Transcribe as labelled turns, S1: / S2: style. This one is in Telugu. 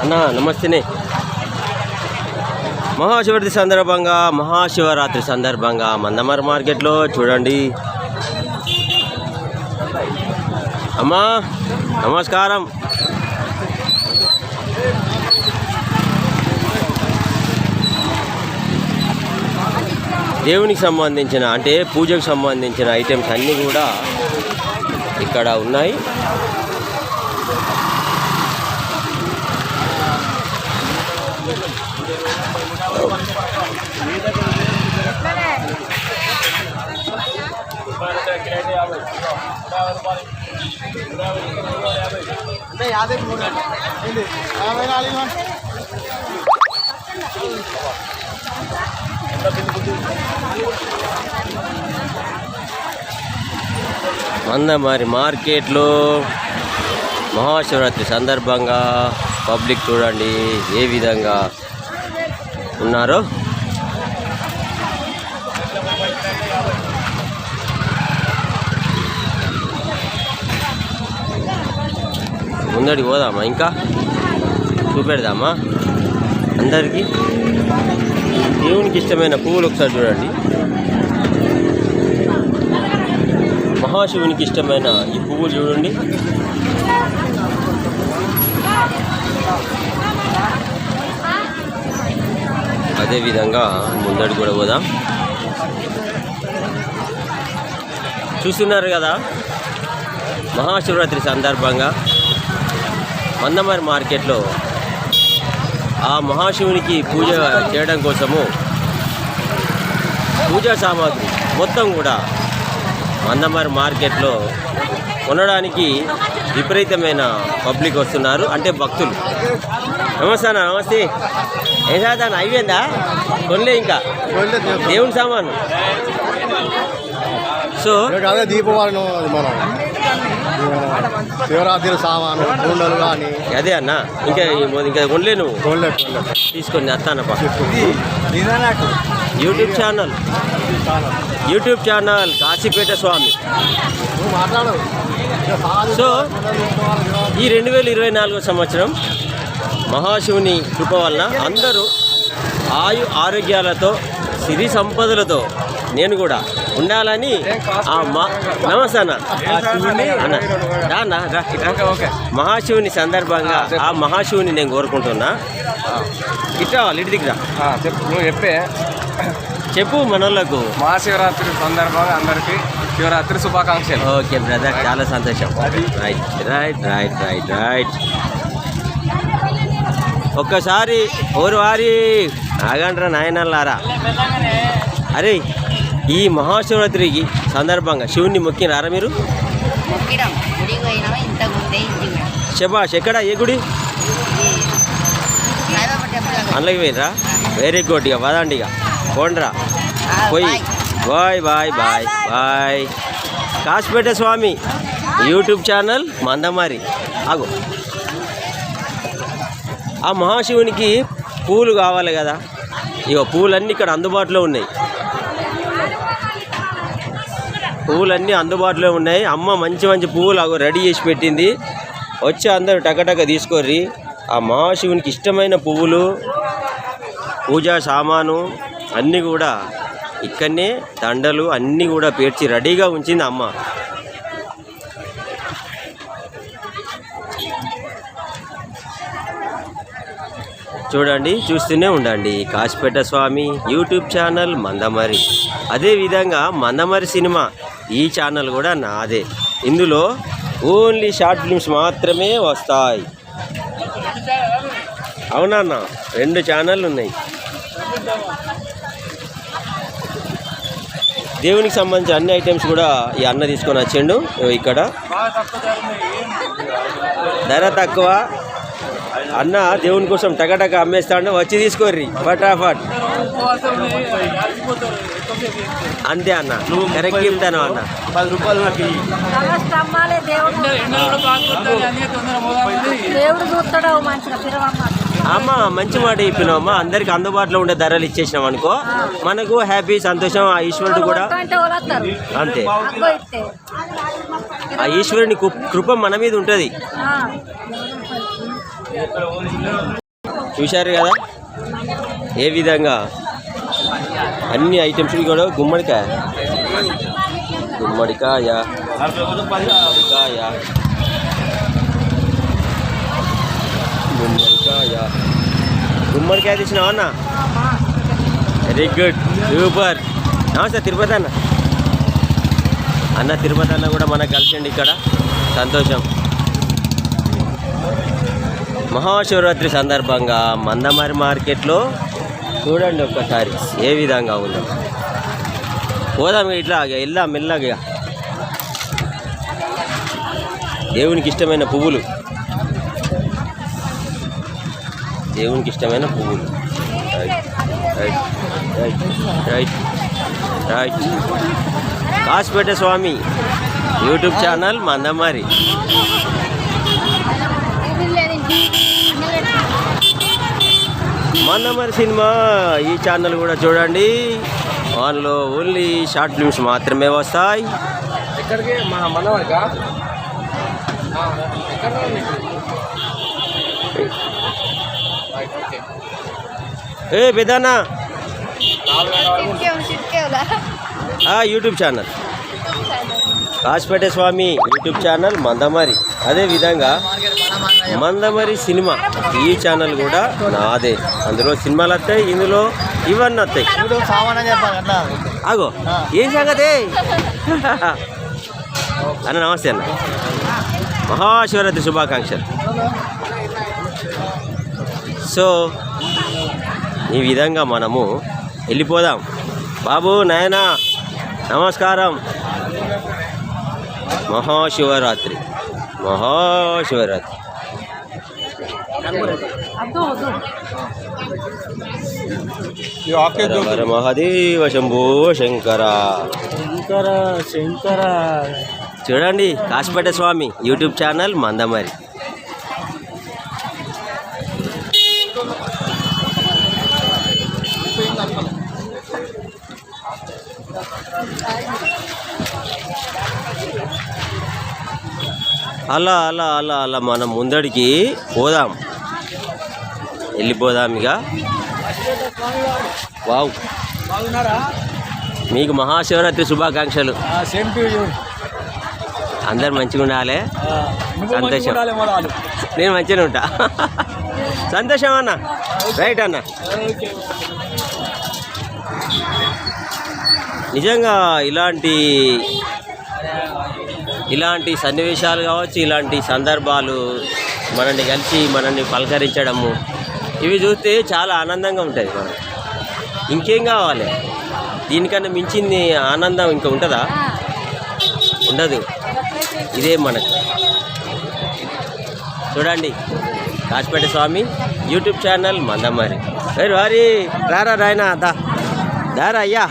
S1: అన్న నమస్తేనే. మహాశివరాత్రి సందర్భంగా మహాశివరాత్రి సందర్భంగా మందమర మార్కెట్లో చూడండి. అమ్మా నమస్కారం. దేవునికి సంబంధించిన అంటే పూజకు సంబంధించిన ఐటమ్స్ అన్నీ కూడా ఇక్కడ ఉన్నాయి. మందమారి మార్కెట్లో మహాశివరాత్రి సందర్భంగా పబ్లిక్ చూడండి ఏ విధంగా ఉన్నారో. ముందడికి పోదామా? ఇంకా చూపెడదామా? అందరికీ? దేవునికి ఇష్టమైన పువ్వులు ఒకసారి చూడండి. మహాశివునికి ఇష్టమైన ఈ పువ్వులు చూడండి. అదేవిధంగా ముందడి కూడా పోదాం. చూస్తున్నారు కదా? మహాశివరాత్రి సందర్భంగా మందమరి మార్కెట్లో ఆ మహాశివునికి పూజ చేయడం కోసము పూజా సామాగ్రి మొత్తం కూడా మందమరి మార్కెట్లో కొనడానికి విపరీతమైన పబ్లిక్ వస్తున్నారు అంటే భక్తులు. నమస్తే అన్న నమస్తే. ఏ సాధారణ అయిపోయిందా? కొనలే ఇంకా. దేవుని సామాను. సో
S2: అదే దీపావళి అది మనం శివరాత్రి సామాను కుండలు కానీ
S1: అదే అన్న ఇంకా ఇంకా కొనలే నువ్వు? తీసుకొని వస్తానప్ప YouTube channel. YouTube channel Kasipeta Swamy. So ఈ రెండు వేల ఇరవై నాలుగో సంవత్సరం మహాశివుని కృప వలన అందరూ ఆయు ఆరోగ్యాలతో సిరి సంపదలతో నేను కూడా ఉండాలని నమస్తే అన్న. అన్న. మహాశివుని సందర్భంగా ఆ మహాశివుని నేను కోరుకుంటున్నా. వాళ్ళు ఇటు దిగురా
S3: చెప్పు నువ్వు చెప్పే.
S1: చెప్పు మనోళ్ళకు.
S3: మహాశివరాత్రి సందర్భంగా అందరికీ శివరాత్రి శుభాకాంక్షలు.
S1: ఓకే బ్రదర్ చాలా సంతోషం. Right right right right right ఒక్కసారి ఓరు వారి ఆగండ్రా నాయనల్లారా. అరే ఈ మహాశివరాత్రికి సందర్భంగా శివుణ్ణి మొక్కినారా మీరు? శబాష్ ఎక్కడ? ఏ గుడి. అందులోకి పోయినరా వెరీ గుడ్ ఇక పదండి ఇక. పోండ్రా. పోయి.
S4: Bye.
S1: Bye bye bye bye. Kasipeta Swamy YouTube channel Mandamarri. ఆగు. ఆ మహాశివునికి పూలు కావాలి కదా. ఇక పూలన్నీ ఇక్కడ అందుబాటులో ఉన్నాయి. పువ్వులన్నీ అందుబాటులో ఉన్నాయి. అమ్మ మంచి మంచి పువ్వులు రెడీ చేసి పెట్టింది. వచ్చి అందరూ టకటక తీసుకోర్రి. ఆ మహాశివునికి ఇష్టమైన పువ్వులు పూజా సామాను అన్నీ కూడా ఇక్కడనే దండలు అన్నీ కూడా పేర్చి రెడీగా ఉంచింది అమ్మ. చూడండి చూస్తూనే ఉండండి. Kasipeta Swamy YouTube channel Mandamarri. అదేవిధంగా మందమరి సినిమా ఈ ఛానల్ కూడా నాదే. ఇందులో ఓన్లీ షార్ట్ ఫిల్మ్స్ మాత్రమే వస్తాయి. అవునా రెండు ఛానళ్ళు ఉన్నాయి. దేవునికి సంబంధించిన అన్ని ఐటమ్స్ కూడా ఈ అన్న తీసుకొని వచ్చిండు. ఇక్కడ. ధర తక్కువ. అన్న దేవుని కోసం టకటక అమ్మేస్తాడు. వచ్చి తీసుకోర్రి. ఫటాఫట్. అంతే అన్న. నువ్వు కరెక్ట్ చెప్తాను అన్న.
S2: పది రూపాయలు నాకు.
S5: స్తంభాలే దేవుడు. దేవుడు చూస్తాడు మంచిగా పిరవమ్మ
S1: అమ్మ మంచి మాట చెప్పినావు అమ్మ. అందరికి అందుబాటులో ఉండే ధరలు ఇచ్చేసినాం అనుకో. మనకు హ్యాపీ సంతోషం ఆ ఈశ్వరుడు కూడా అంతే. ఆ ఈశ్వరుని కృ- కృప మన మీద ఉంటుంది. చూశారు కదా? ఏ విధంగా అన్ని ఐటమ్స్ కూడా గుమ్మడికాయ. గుమ్మడికాయ. గుమ్మడికాయ. గుమ్మడికాయ. గుమ్మడికాయ తెచ్చినావా అన్న? వెరీ గుడ్ సూపర్ నమస్తే తిరుపతి అన్న. అన్న తిరుపతి అన్న కూడా మనకు కలిసిండి ఇక్కడ. సంతోషం. మహాశివరాత్రి సందర్భంగా మందమారి మార్కెట్లో చూడండి ఒక్కసారి ఏ విధంగా ఉందో. పోదాం ఇట్లా ఇక వెళ్దాం మెల్లగా ఇక. దేవునికి ఇష్టమైన పువ్వులు. దేవునికి ఇష్టమైన పువ్వులు. Right right right right Kasipeta Swamy YouTube channel Mandamarri. Mandamarri cinema ఈ ఛానల్ కూడా చూడండి. ఆన్లో ఓన్లీ షార్ట్ ఫిల్మ్స్ మాత్రమే వస్తాయి.
S3: ఎక్కడికి?
S1: ఏ పెదానా YouTube channel Kasipeta Swamy YouTube channel Mandamarri అదే విధంగా మందమరి సినిమా. ఈ ఛానల్ కూడా నాదే. అందులో సినిమాలు వస్తాయి ఇందులో ఇవన్నీ వస్తాయి. ఆగో. ఏం సంగతి? అన్న నమస్తే అన్న. మహాశివరాత్రి శుభాకాంక్షలు. సో ఈ విధంగా మనము వెళ్ళిపోదాం. బాబు నాయనా నమస్కారం. మహాశివరాత్రి. మహాశివరాత్రి. హర హర మహాదేవ శంభో శంకర.
S2: శంకర శంకర.
S1: చూడండి కాసిపేట స్వామి యూట్యూబ్ ఛానల్ మందమరి. అలా అలా అలా అలా మనం ముందడికి పోదాం. వెళ్ళిపోదాం ఇక. వావ్. మీకు మహాశివరాత్రి శుభాకాంక్షలు. అందరు మంచిగా ఉండాలి. సంతోషం.
S2: మంచిగా
S1: నేను మంచిగానే ఉంటా. సంతోషం అన్న. రైట్ అన్న. నిజంగా ఇలాంటి ఇలాంటి సన్నివేశాలు కావచ్చు ఇలాంటి సందర్భాలు మనల్ని కలిసి మనల్ని పలకరించడము ఇవి చూస్తే చాలా ఆనందంగా ఉంటుంది. మనం ఇంకేం కావాలి? దీనికన్నా మించింది ఆనందం ఇంకా ఉంటుందా? ఉండదు. ఇదే మనకు. చూడండి కాసిపేట స్వామి యూట్యూబ్ ఛానల్ మందమారి. వేరు వారి రారా రాయనా దా. దారా అయ్యా.